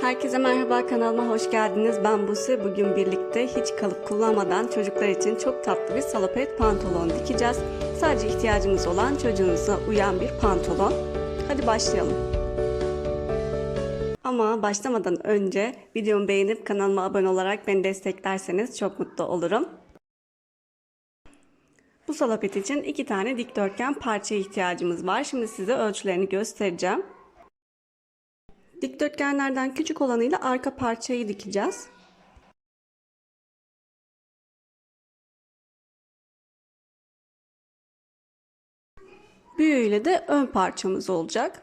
Herkese merhaba kanalıma hoş geldiniz. Ben Buse. Bugün birlikte hiç kalıp kullanmadan çocuklar için çok tatlı bir salopet pantolon dikeceğiz. Sadece ihtiyacımız olan çocuğunuza uyan bir pantolon. Hadi başlayalım. Ama başlamadan önce videomu beğenip kanalıma abone olarak beni desteklerseniz çok mutlu olurum. Bu salopet için iki tane dikdörtgen parça ihtiyacımız var. Şimdi size ölçülerini göstereceğim. Dikdörtgenlerden küçük olanıyla arka parçayı dikeceğiz. Büyüğüyle de ön parçamız olacak.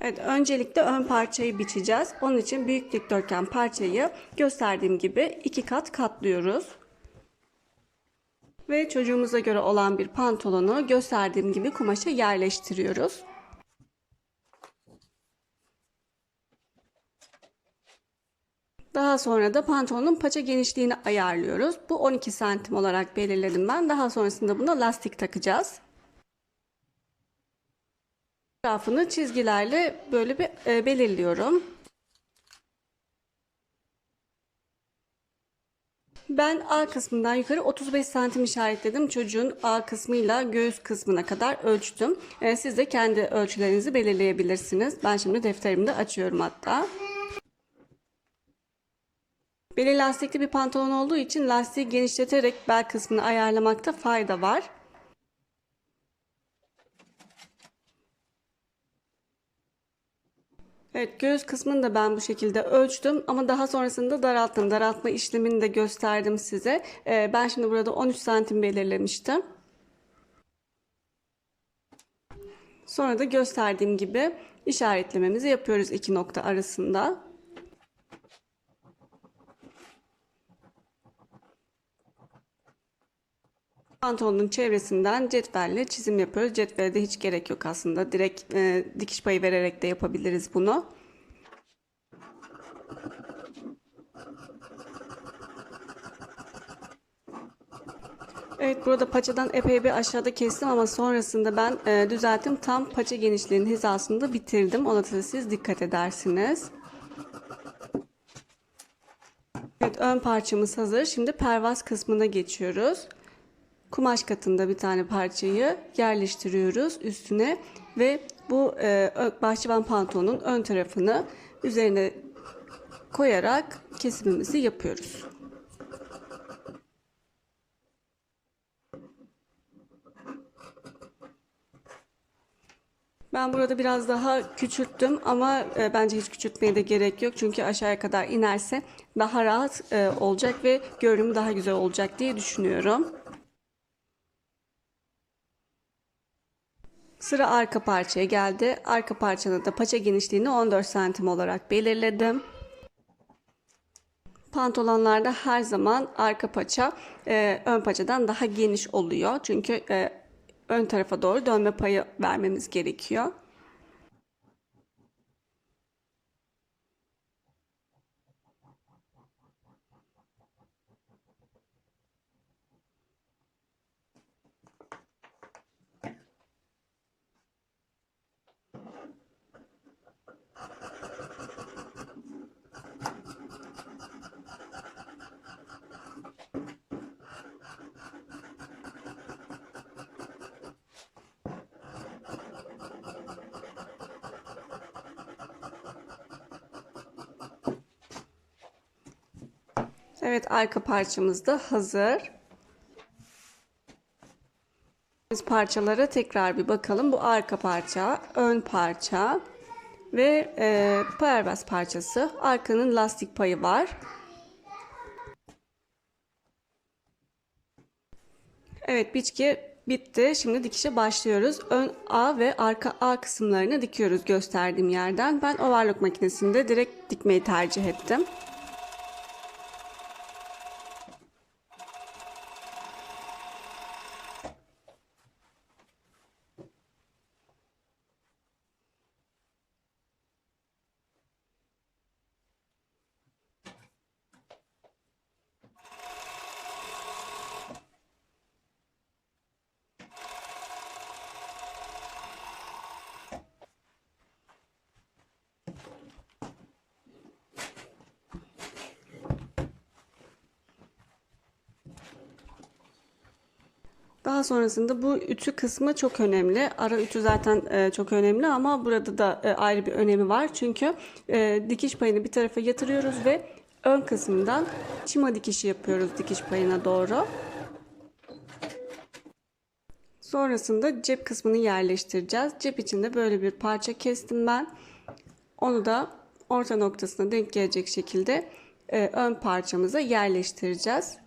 Evet, öncelikle ön parçayı biçeceğiz. Onun için büyük dikdörtgen parçayı gösterdiğim gibi iki kat katlıyoruz. Ve çocuğumuza göre olan bir pantolonu gösterdiğim gibi kumaşa yerleştiriyoruz. Daha sonra da pantolonun paça genişliğini ayarlıyoruz. Bu 12 santim olarak belirledim ben. Daha sonrasında buna lastik takacağız. Etrafını çizgilerle böyle bir e, belirliyorum. Ben A kısmından yukarı 35 santim işaretledim. Çocuğun A kısmıyla göğüs kısmına kadar ölçtüm. Ee, siz de kendi ölçülerinizi belirleyebilirsiniz. Ben şimdi defterimi de açıyorum hatta. Beli lastikli bir pantolon olduğu için lastiği genişleterek bel kısmını ayarlamakta fayda var. Evet göğüs kısmını da ben bu şekilde ölçtüm ama daha sonrasında daralttım. Daraltma işlemini de gösterdim size. Ee, ben şimdi burada 13 santim belirlemiştim. Sonra da gösterdiğim gibi işaretlememizi yapıyoruz iki nokta arasında. Pantolonun çevresinden cetvelle çizim yapıyoruz. Cetvele de hiç gerek yok aslında. Direkt e, dikiş payı vererek de yapabiliriz bunu. Evet burada paçadan epey bir aşağıda kestim ama sonrasında ben e, düzelttim. Tam paça genişliğinin hizasında bitirdim. Ona da siz dikkat edersiniz. Evet ön parçamız hazır. Şimdi pervaz kısmına geçiyoruz kumaş katında bir tane parçayı yerleştiriyoruz üstüne ve bu e, bahçıvan pantolonun ön tarafını üzerine koyarak kesimimizi yapıyoruz. Ben burada biraz daha küçülttüm ama e, bence hiç küçültmeye de gerek yok. Çünkü aşağıya kadar inerse daha rahat e, olacak ve görünümü daha güzel olacak diye düşünüyorum. Sıra arka parçaya geldi. Arka parçanın da paça genişliğini 14 santim olarak belirledim. Pantolonlarda her zaman arka paça e, ön paçadan daha geniş oluyor. Çünkü e, ön tarafa doğru dönme payı vermemiz gerekiyor. Evet arka parçamız da hazır. Biz parçalara tekrar bir bakalım. Bu arka parça, ön parça ve e, pervaz parçası. Arkanın lastik payı var. Evet biçki bitti. Şimdi dikişe başlıyoruz. Ön A ve arka A kısımlarını dikiyoruz gösterdiğim yerden. Ben overlock makinesinde direkt dikmeyi tercih ettim. Daha sonrasında bu ütü kısmı çok önemli. Ara ütü zaten e, çok önemli ama burada da e, ayrı bir önemi var. Çünkü e, dikiş payını bir tarafa yatırıyoruz ve ön kısmından çima dikişi yapıyoruz dikiş payına doğru. Sonrasında cep kısmını yerleştireceğiz. Cep içinde böyle bir parça kestim ben. Onu da orta noktasına denk gelecek şekilde e, ön parçamıza yerleştireceğiz.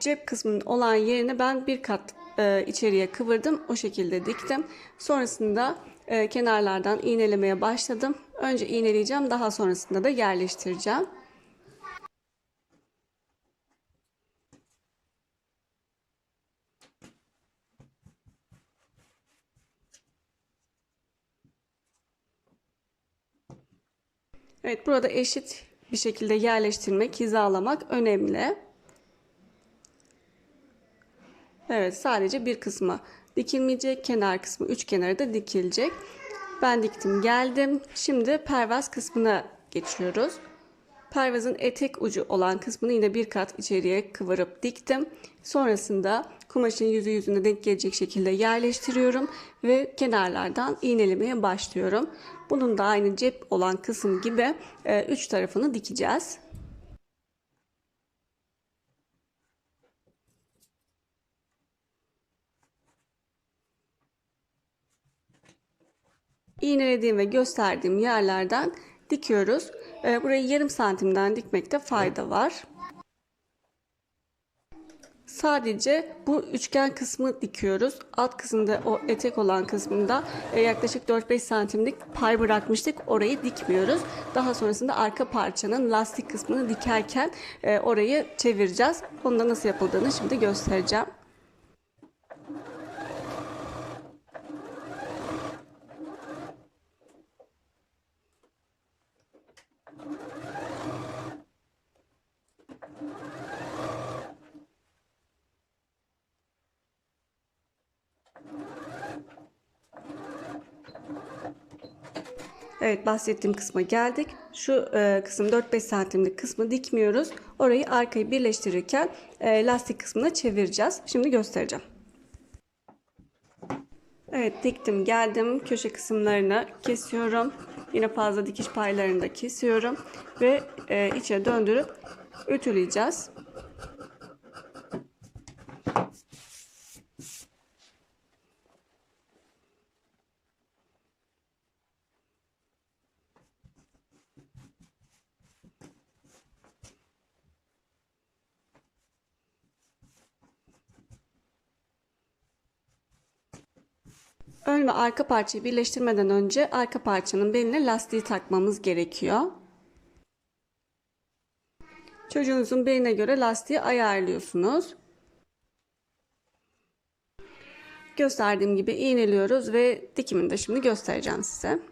Cep kısmının olan yerini ben bir kat e, içeriye kıvırdım. O şekilde diktim. Sonrasında e, kenarlardan iğnelemeye başladım. Önce iğneleyeceğim. Daha sonrasında da yerleştireceğim. Evet burada eşit bir şekilde yerleştirmek, hizalamak önemli. Evet sadece bir kısmı dikilmeyecek. Kenar kısmı üç kenarı da dikilecek. Ben diktim geldim. Şimdi pervaz kısmına geçiyoruz. Pervazın etek ucu olan kısmını yine bir kat içeriye kıvırıp diktim. Sonrasında kumaşın yüzü yüzüne denk gelecek şekilde yerleştiriyorum ve kenarlardan iğnelemeye başlıyorum. Bunun da aynı cep olan kısım gibi e, üç tarafını dikeceğiz. İğnelediğim ve gösterdiğim yerlerden dikiyoruz. E, burayı yarım santimden dikmekte fayda var. Sadece bu üçgen kısmı dikiyoruz. Alt kısımda o etek olan kısmında e, yaklaşık 4-5 santimlik pay bırakmıştık. Orayı dikmiyoruz. Daha sonrasında arka parçanın lastik kısmını dikerken e, orayı çevireceğiz. Onu da nasıl yapıldığını şimdi göstereceğim. Evet bahsettiğim kısma geldik. Şu e, kısım 4-5 santimlik kısmı dikmiyoruz. Orayı arkayı birleştirirken e, lastik kısmına çevireceğiz. Şimdi göstereceğim. Evet diktim geldim. Köşe kısımlarını kesiyorum. Yine fazla dikiş paylarını da kesiyorum. Ve e, içe döndürüp ütüleyeceğiz. Ön ve arka parçayı birleştirmeden önce arka parçanın beline lastiği takmamız gerekiyor. Çocuğunuzun beline göre lastiği ayarlıyorsunuz. Gösterdiğim gibi iğneliyoruz ve dikimini de şimdi göstereceğim size.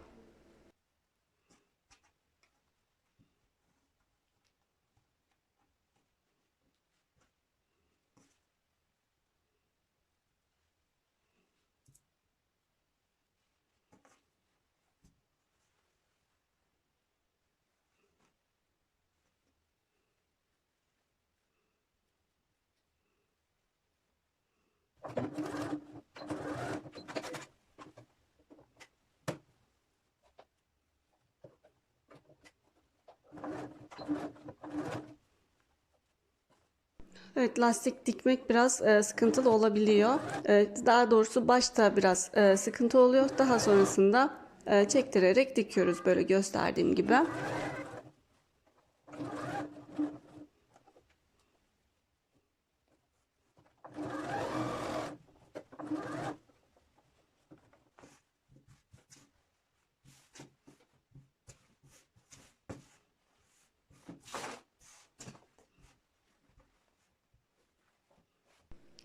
Evet lastik dikmek biraz e, sıkıntılı olabiliyor. E, daha doğrusu başta biraz e, sıkıntı oluyor. Daha sonrasında e, çektirerek dikiyoruz böyle gösterdiğim gibi.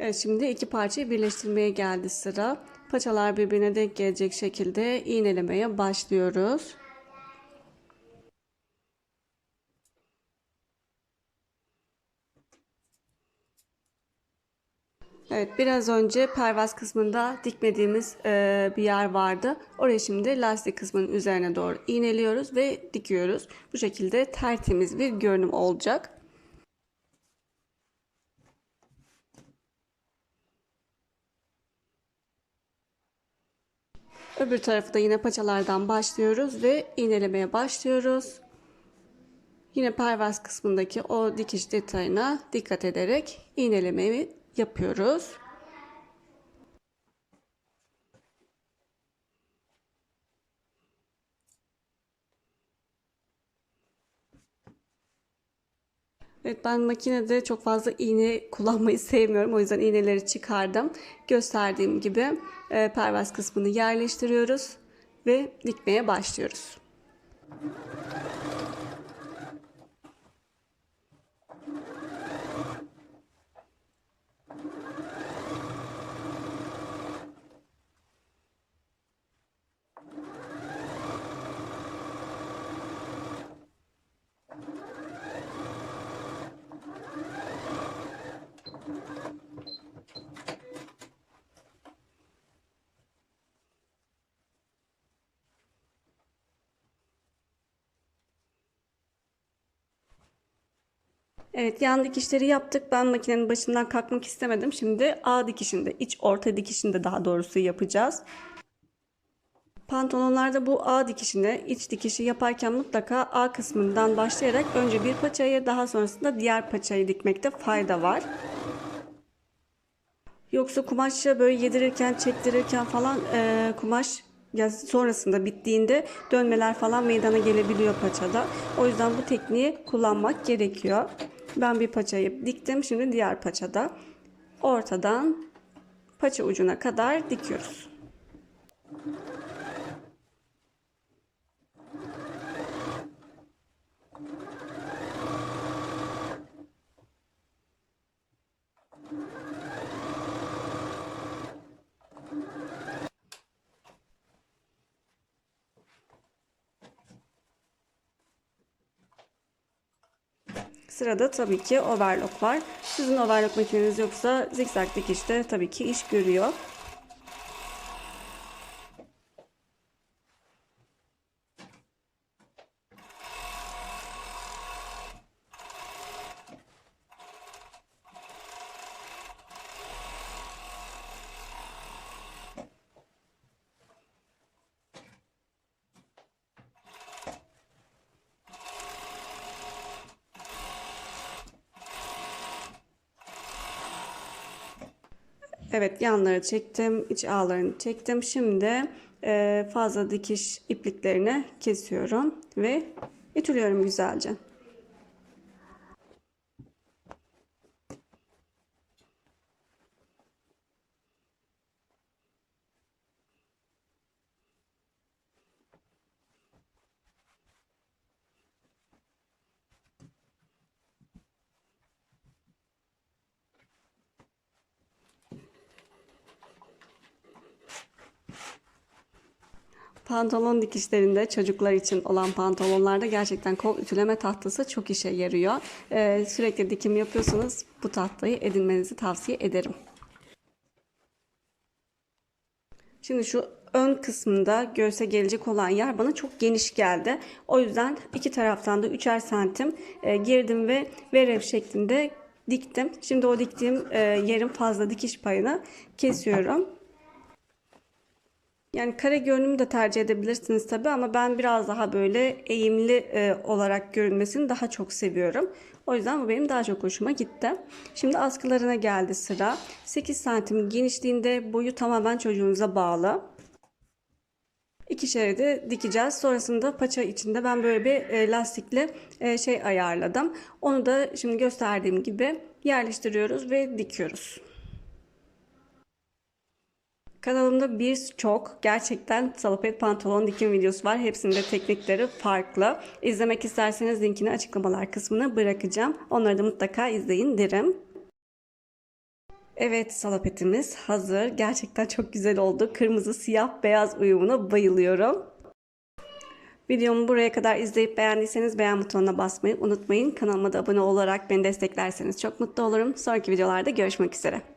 Evet şimdi iki parçayı birleştirmeye geldi sıra. Paçalar birbirine denk gelecek şekilde iğnelemeye başlıyoruz. Evet biraz önce pervaz kısmında dikmediğimiz e, bir yer vardı. Oraya şimdi lastik kısmının üzerine doğru iğneliyoruz ve dikiyoruz. Bu şekilde tertemiz bir görünüm olacak. Öbür tarafı da yine paçalardan başlıyoruz ve iğnelemeye başlıyoruz. Yine pervaz kısmındaki o dikiş detayına dikkat ederek iğnelemeyi yapıyoruz. Evet ben makinede çok fazla iğne kullanmayı sevmiyorum. O yüzden iğneleri çıkardım. Gösterdiğim gibi e, pervaz kısmını yerleştiriyoruz ve dikmeye başlıyoruz. Evet yan dikişleri yaptık. Ben makinenin başından kalkmak istemedim. Şimdi A dikişinde, iç orta dikişinde daha doğrusu yapacağız. Pantolonlarda bu A dikişinde iç dikişi yaparken mutlaka A kısmından başlayarak önce bir paçayı daha sonrasında diğer paçayı dikmekte fayda var. Yoksa kumaşı böyle yedirirken, çektirirken falan e, kumaş ya sonrasında bittiğinde dönmeler falan meydana gelebiliyor paçada. O yüzden bu tekniği kullanmak gerekiyor. Ben bir paçayı diktim. Şimdi diğer paçada ortadan paça ucuna kadar dikiyoruz. Sırada tabii ki overlock var. Sizin overlock makineniz yoksa zikzak dikişte tabii ki iş görüyor. Evet yanları çektim, iç ağlarını çektim. Şimdi e, fazla dikiş ipliklerini kesiyorum ve ütülüyorum güzelce. Pantolon dikişlerinde çocuklar için olan pantolonlarda gerçekten kol ütüleme tahtası çok işe yarıyor. Ee, sürekli dikim yapıyorsanız bu tahtayı edinmenizi tavsiye ederim. Şimdi şu ön kısmında göğse gelecek olan yer bana çok geniş geldi. O yüzden iki taraftan da üçer santim e, girdim ve verev şeklinde diktim. Şimdi o diktiğim e, yerin fazla dikiş payını kesiyorum. Yani kare görünümü de tercih edebilirsiniz tabi ama ben biraz daha böyle eğimli e, olarak görünmesini daha çok seviyorum. O yüzden bu benim daha çok hoşuma gitti. Şimdi askılarına geldi sıra. 8 santim genişliğinde boyu tamamen çocuğunuza bağlı. İkişeri de dikeceğiz. Sonrasında paça içinde ben böyle bir e, lastikli e, şey ayarladım. Onu da şimdi gösterdiğim gibi yerleştiriyoruz ve dikiyoruz. Kanalımda birçok gerçekten salopet pantolon dikim videosu var. Hepsinde teknikleri farklı. İzlemek isterseniz linkini açıklamalar kısmına bırakacağım. Onları da mutlaka izleyin derim. Evet salopetimiz hazır. Gerçekten çok güzel oldu. Kırmızı siyah beyaz uyumuna bayılıyorum. Videomu buraya kadar izleyip beğendiyseniz beğen butonuna basmayı unutmayın. Kanalıma da abone olarak beni desteklerseniz çok mutlu olurum. Sonraki videolarda görüşmek üzere.